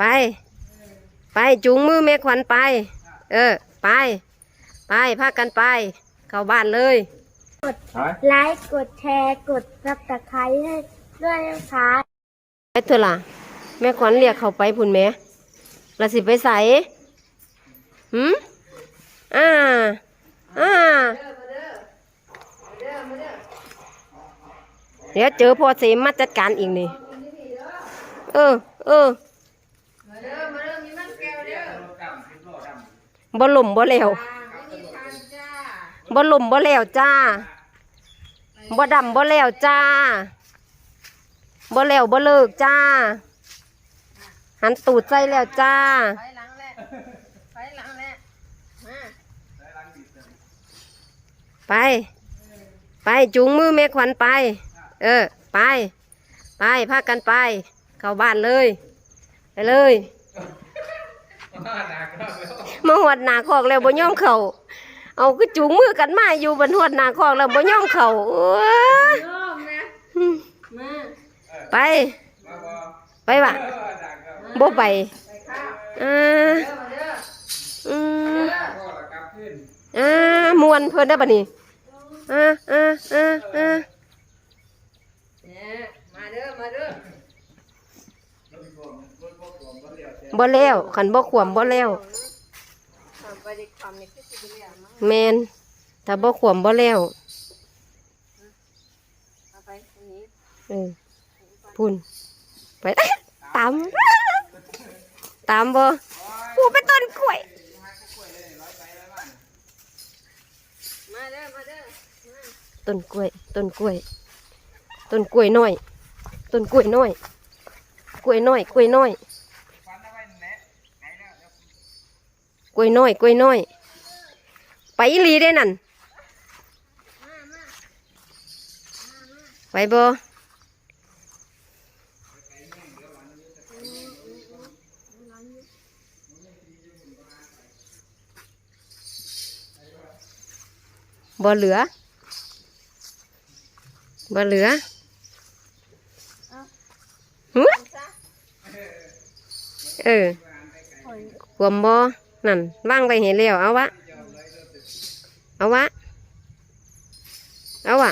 ไป ไปจูงมือแม่ขวัญไป เออ ไป ไปพากันไป เข้าบ้านเลย ไลค์กดแชร์กดซับสไครต์ให้ด้วยนะคะไปเถอะล่ะ แม่ขวัญเรียกเขาไปพุ่นแม่ละสิไปใส่หืมอ่า อ่า เดี๋ยวเจอพอเสมมาจัดการอีกนี่ เออ เออ บ่ล่มบ่แล้วบ่ล่มบ่แล้วจ้าบ่ดำบ่แล้วจ้าบ่แล้วบ่เลิกจ้า หันตูดใจแล้วจ้า ไปหลังแหละไปหลังแหละมาไป ไปจูงมือแม่ขวัญไป เออ ไป ไปพากันไป เข้าบ้านเลยไป เลย มาหวดหนาคอกแล้วบ่ย่อมเข่าเอาก็จูงมือกันมาอยู่บนหวดหนาคอกแล้วบ่ย่อมเขาโอ้ยโยมนะมาไป ไปวะบ่ไปอ่าอืมอ่ามวนเพิ่นได้อบัดนี้อ่าอ่าอ่าอ่าเนี่ยมาเด้อมาเด้อ บ่แล้วขันบ่ขวมบ่แล้วทำไปดิความนี่คือสิเรียมั้งแมนถ้าบ่ขวมบ่แล้วเอาไปอันนี้เออพุ่นไปตามตามบ่ผู้เป็นต้นกล้วยต้นกล้วยต้นกล้วยต้นกล้วยน้อยต้นกล้วยน้อยกล้วยน้อยกล้วยน้อย ล้วยน้อยกล้วยน้อย ไปอีหลีได้นั่นไปบ่บ่เหลือบ่เหลือหึเออ ความบ่ นั่นว่างไปเห็นแล้วเอาวะ เอาวะ เอาวะ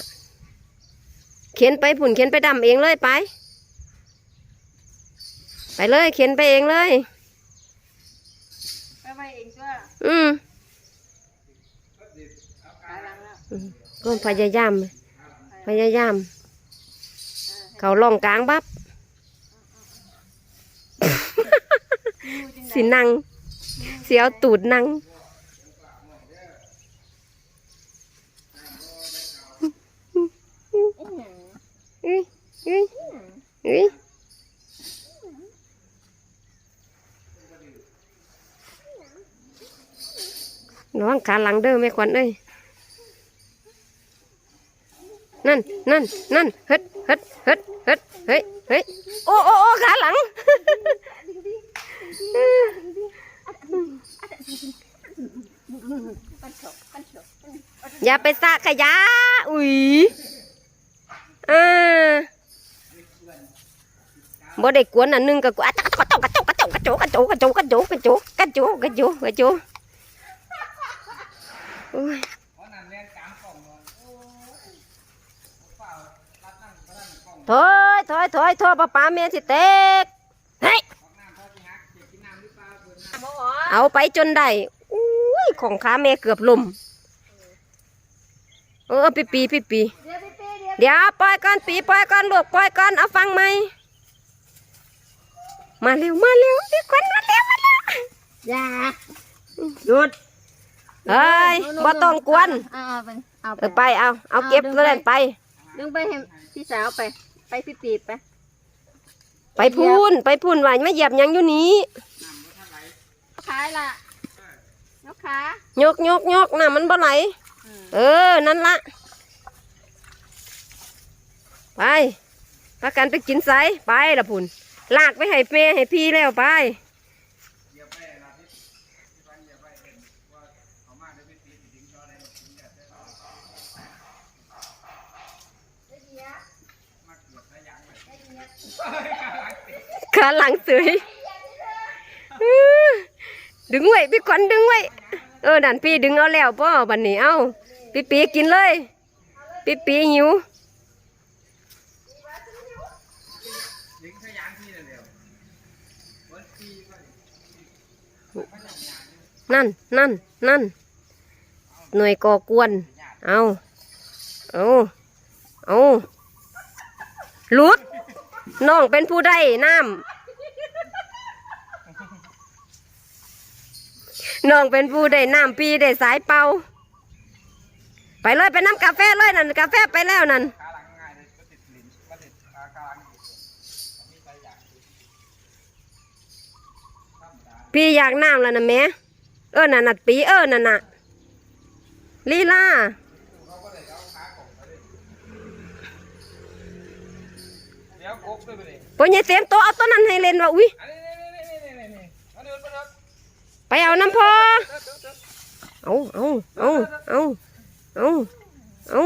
เขียนไปผุ่นเขียนไปดำเองเลยไป ไปเลย เขียนไปเองเลยไปไปเองจ้ะอืมไปหลังแล้วอืมก็พยายาม พยายาม เขาล่องกลางบับ สินัง เสียวตูดนังอื้อหืออุ้ยเอ้ยระวังขาหลังเด้อแม่ควันเอ้ยนั่นนั่นนั่นเฮ็ดเฮ็ดเฮ็ดเฮ็ดเฮ้ยเฮ้ยโอ้โอ้ขาหลัง อย่าไปสะขยะ อุ้ยเอ่าบ่ได้กวนอันนึงก็กวนอะกระโจกกระโจกกระโจกกระโจกกระโจกกระโจกกระโจกกระโจกกระโจกกระโจกกระโจกโอ้ยถอยถอยถอยถอยป้าป้าแม่สิเตกเฮ้ยเอาไปจนได้ ของขาแม่เกือบลมเออปีปีปีปีเดี๋ยวพี่ปีเดี๋ยวเดี๋ยวปล่อยก่อนปีปล่อยก่อนลูกปล่อยก่อนเอาฟังไหมมาเร็วมาเร็วพี่ควันมาเร็วมาเร็วอย่าหยุดเฮ้ยบ่ต้องกวนเอาเอาไปเอาเออไปเอาเอาเก็บตัวนั้นไปดึงไปให้พี่สาวไป ไปพี่ปีดไปไปพูนไปพูนว่าไม่เหยียบหยังอยู่นี้ขายล่ะ ยกขายกยกยกน่ะมันบ่ไหลอืมเออ นั่นละ ไปพากันไปกินไสไปละพูนลากไปให้เมให้พี่แล้วไปขาหลังเสยอื้อดึงไว้พี่ขวัญดึงไว้ เออดันพี่ดึงเอาแล้วพ่อบันนี้เอาพี่ปีกินเลยพี่ปีหิวลิงขยันพี่เดียววันปีก็นั่นนั่นนั่นหน่วยก่อกวน เอาเอาเอาลุดน้องเป็นผู้ได้น้ำ น้องเป็นผู้ได้น้ำปีได้สายเป่าไปเลยไปน้ำกาแฟเลยนั่นกาแฟไปแล้วนั่นขาหลังง่ายเลยก็ติดลิ้นก็ติดขาขาหลังมีใจอยากพี่อยากน้ำแล้วนะแม่เออนั่นน่ะปีเออนั่นน่ะลีลาเดี๋ยวกบด้วยไปเลยปอยายเสียมโตเอาตัวนั้นให้เล่นว่าอุ้ยอันนี้นี่นี่นี่นี่นี่เอาเดินไปเดิน ไปเอาน้ำพอเดินเอาเอาเอาเอาเอาเอา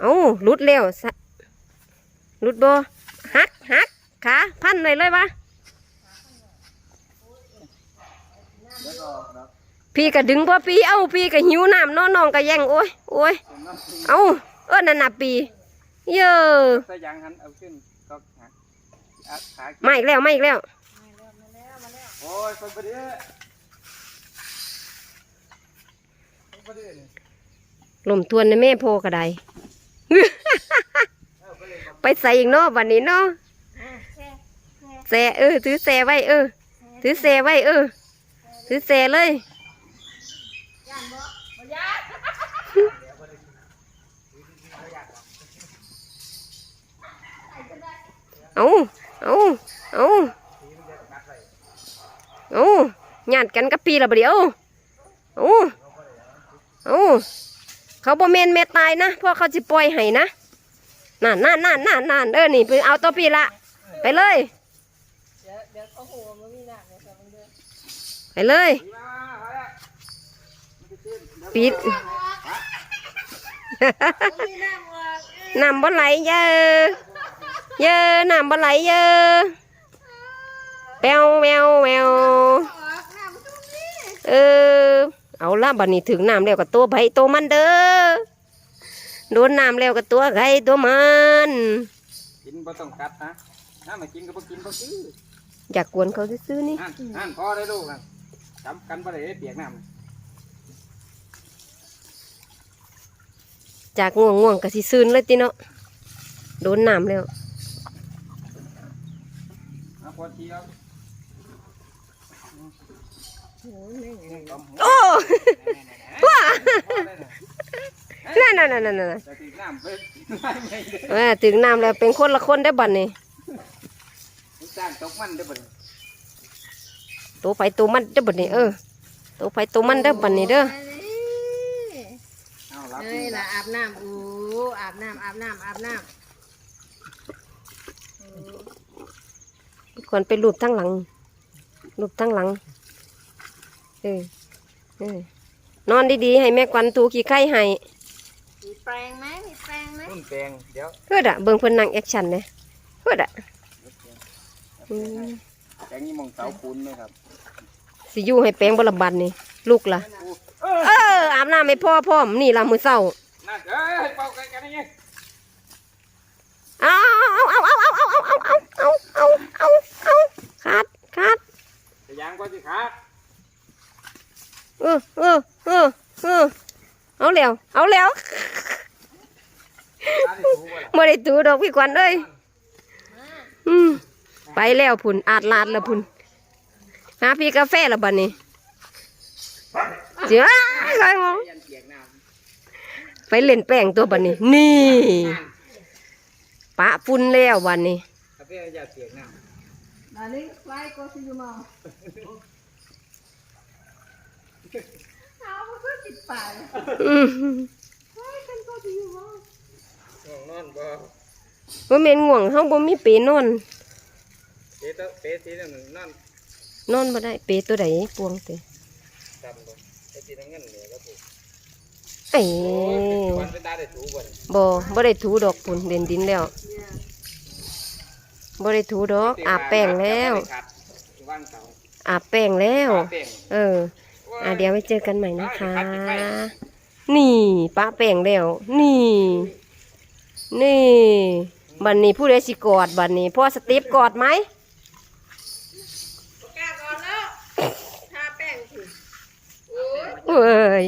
เอาหลุดเร็วหลุดบ่หักหักขาพันเลยเลยวะเดี๋ยวรอครับพี่ก็ดึงพ่อปีเอาพี่ก็หิวน้ำน้องน้องก็แย่งโอ้ยโอ้ยเอาเออนันน่ะปีเยอะถ้ายังหันเอาขึ้นก็หักอัดขามาอีกแล้วไมาอีกแล้ว โอ้ยคนประเดี๋ยวคนประเดี๋ยวนี่ลมทวนในแม่โพกระไดไปใส่อีกเนาะวันนี้เนาะแซ่เออถือแซ่ไว้เออถือแซ่ไว้เออถือแซ่เลยเอาเอาเอา เอาหยาดกันกับปีละเดียวเอาเอาเขาบ่เมนเมตายนะเพราะเขาจะปล่อยให้นะนั่นนั่นนั่นนั่นนั่นเออนี่ไปเอาตัวปีละไปเลยไปเลยปิดน้ำบ่ไหลเยอะเยอะน้ำบ่ไหลเยอะ แปวแววแววเออเอาละบัดนี้ถึงน้ำแล้วก็ตัวไผตัวมันเด้อโดนน้ำแล้วก็ตัวไก่ตัวมันกินบ่ต้องกัดนะถ้าไม่กินก็บ่กินบ่ซื้ออยากกวนเขาซื้อๆนี่นั่นนั่นพอได้ลูกนั่นจำกันบ่ได้เปียกน้ำจากง่วงง่วงๆก็สิซื้นเลยติเนาะโดนน้ำแล้วเอาพอทีเอา โอ้ว้านั่นนั่นนั่นนั่นนั่นจะติดน้ำไปไม่ไม่เลยเออถึงน้ำแล้วเป็นคนละคนได้อบัดนี้จ้างตกมันได้บ่ตัวไปตัวมันได้อบัดนี้เออตัวไปตัวมันได้อบัดนี้เด้อเอารับเอ้ยละอาบน้ำอู้อาบน้ำอาบน้ำอาบน้ควรไปรูปทั้งหลังรูปทั้งหลัง เออเออนอนดีๆให้แม่ควันตูขี้ไข่ให้ำมีแปรงไหมมีแปรงไหมต้นแปลงเดี๋ยวเพื่อดะเบิ่งเพิ่นนั่งแอคชั่นเลยเพื่อดะอืมแปลงนี้มองเสาปูนไหมครับสิอยู่ให้แปลงบละบัดนี่ลูกล่ะ เอออาบน้ำไม่พ่อพร้อมนี่ล่ะมือเศร้านั่นเอ้ยเป่ากันกันยังไงเอาเอาเอาเอาเอาเอาเอาเอาเอาเอาเอาเอาขาดขาดจะยางก็สิขาด เออเออเออเออเอาแล้วเอาแล้วขาดที่ถูกบ่ล่ะไม่ได้ตูดอกพี่ควันเอ้ยอืมไปแล้วพุ่นอาดลาดแล้วพุ่นหาพี่กาแฟแล้วบัดนี้เจ้าใครมองยันเปียกน้ไปเล่นแป้งตัวบัดนี้ นี่ปะฝุ่นแล้ววันนี้ำกาแฟอย่า เปียกน้ำมาลิไว้ก็สิอยู่มองเอามันก็ติดปากอืมไว้กันก็สิอยู่มองง่วงนอนบ่ว่าเมนง่วงเฮาบ่มีเปนอน เปตเปสีนั่นนอนนอนบ่ได้เปตัวใดปวงเตดำบ่ไอ้สีน้ำเงินเนี่ยก็ถูกไอ้วันเป็นตาได้ถูบ่บ่บ่ได้ถูดอกพุ่นเด่นดินแล้วบ่ได้ถูดอกอาบแป้งแล้วว่างเสาอาบแป้งแล้วเป่งเออ อะเดี๋ยวไปเจอกันใหม่นะคะ นี่ป้าแป้งแล้ว นี่ นี่บันนี้ผู้ใดสิกอดบันนี้พ่อสตีฟกอดไหมกอดแล้วทาแป้งเอ้ย